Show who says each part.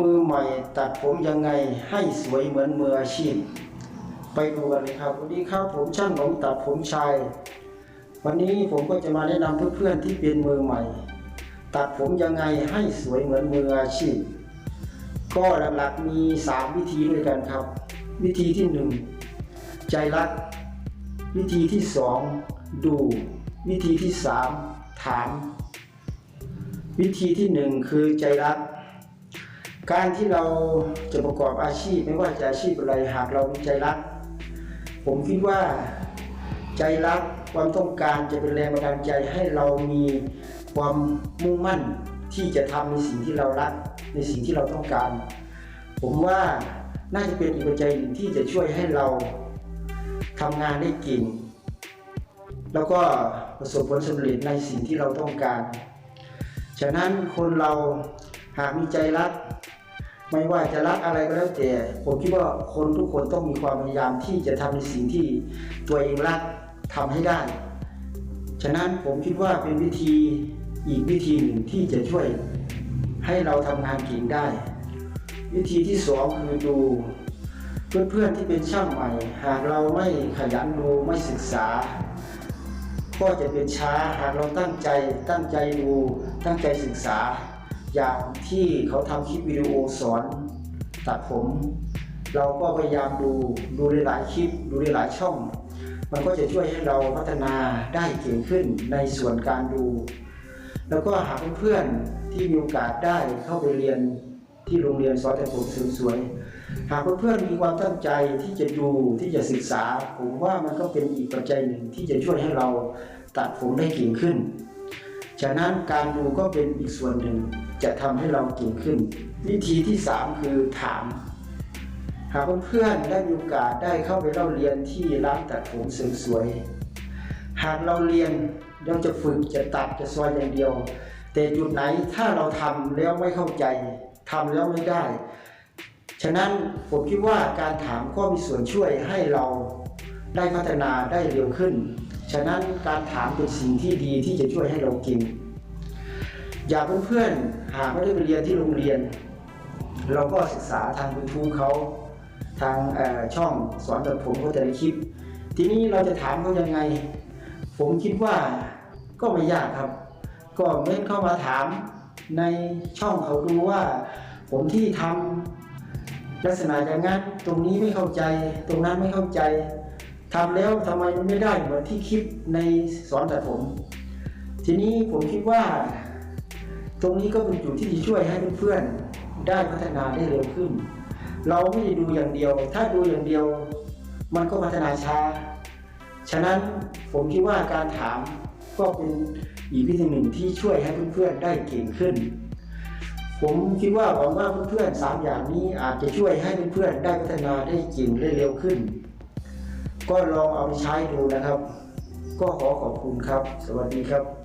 Speaker 1: มือใหม่ตัดผมยังไงให้สวยเหมือนมืออาชีพ ไปดูกันเลยครับสวัสดีครับผมช่างผมตัดผมชาย วันนี้ผมก็จะมาแนะนำเพื่อนๆที่เป็นมือใหม่ ตัดผมยังไงให้สวยเหมือนมืออาชีพ ก็หลักๆมี 3 วิธีด้วยกันครับ วิธีที่ 1 ใจรัก วิธีที่ 2 ดู วิธีที่ 3 ถาม วิธีที่ 1 คือใจรัก การที่เราจะประกอบอาชีพไม่ว่าจะอาชีพอะไรหากเรามีใจรัก ผมคิดว่าใจรักความต้องการจะเป็นแรงบันดาลใจให้เรามีความมุ่งมั่นที่จะทำในสิ่งที่เรารักในสิ่งที่เราต้องการ ผมว่าน่าจะเป็นอีกปัจจัยหนึ่งที่จะช่วยให้เราทำงานได้เก่งแล้วก็ประสบผลสำเร็จในสิ่งที่เราต้องการ ฉะนั้นคนเรา หากมีใจรัก ไม่ว่าจะรักอะไรก็แล้วแต่ ผมคิดว่าคนทุกคนต้องมีความพยายามที่จะทำในสิ่งที่ตัวเองรักทำให้ได้ ฉะนั้นผมคิดว่าเป็นวิธีอีกวิธีหนึ่งที่จะช่วยให้เราทำงานเก่งได้ วิธีที่สองคือดูเพื่อนๆที่เป็นช่างใหม่ หากเราไม่ขยันดูไม่ศึกษา ก็จะเป็นช้าหากเราตั้งใจตั้งใจดูตั้งใจศึกษา อย่างที่เขาทำคลิปวิดีโอสอนตัดผม เราก็พยายามดูดูหลายๆคลิปดูหลายๆช่อง มันก็จะช่วยให้เราพัฒนาได้เก่งขึ้นในส่วนการดู แล้วก็หากเพื่อนๆที่มีโอกาสได้เข้าไปเรียนที่โรงเรียนสอนแต่ผมเสริมสวย หากเพื่อนๆมีความตั้งใจที่จะดูที่จะศึกษา ผมว่ามันก็เป็นอีกปัจจัยหนึ่งที่จะช่วยให้เราตัดผมได้เก่งขึ้น ฉะนั้นการดูก็เป็นอีกส่วนหนึ่งจะทำให้เราเก่งขึ้น วิธีที่ 3 คือถาม หากเพื่อนได้มีโอกาสได้เข้าไปเล่าเรียนที่ร้านตัดผมเสริมสวย หากเราเรียนเราจะฝึกจะตัดจะซอยอย่างเดียว แต่จุดไหนถ้าเราทำแล้วไม่เข้าใจทำแล้วไม่ได้ ฉะนั้นผมคิดว่าการถามก็มีส่วนช่วยให้เรา ได้พัฒนาได้เร็วขึ้น ฉะนั้นการถามเป็นสิ่งที่ดีที่จะช่วยให้เราก่งอยากเพื่อนๆหากไม่ได้ไปเรียนที่โรงเรียน เราก็ศึกษาทาง YouTube เขาทางช่องสอนตัดผมเขาแต่ละคลิป ทีนี้เราจะถามเขายังไง ผมคิดว่าก็ไม่ยากครับ ก็เม้นเข้ามาถามในช่องเขาดูว่า ผมที่ทำลักษณะอย่างนั้นตรงนี้ไม่เข้าใจ ตรงนั้นไม่เข้าใจ ทำแล้วทำไมมันไม่ได้เหมือนที่คลิปในสอนตัดผม ทีนี้ผมคิดว่า ตรงนี้ก็เป็นจุดที่จะช่วยให้เพื่อนๆได้พัฒนาได้เร็วขึ้น เราไม่ได้ดูอย่างเดียว ถ้าดูอย่างเดียว มันก็พัฒนาช้า ฉะนั้นผมคิดว่าการถามก็เป็นอีกวิธีหนึ่งที่ช่วยให้เพื่อนๆได้เก่งขึ้น ผมคิดว่าหวังว่าเพื่อนๆสามอย่างนี้อาจจะช่วยให้เพื่อนๆได้พัฒนาได้เก่งได้เร็วขึ้น ก็ลองเอาไปใช้ดูนะครับ ก็ขอขอบคุณครับ สวัสดีครับ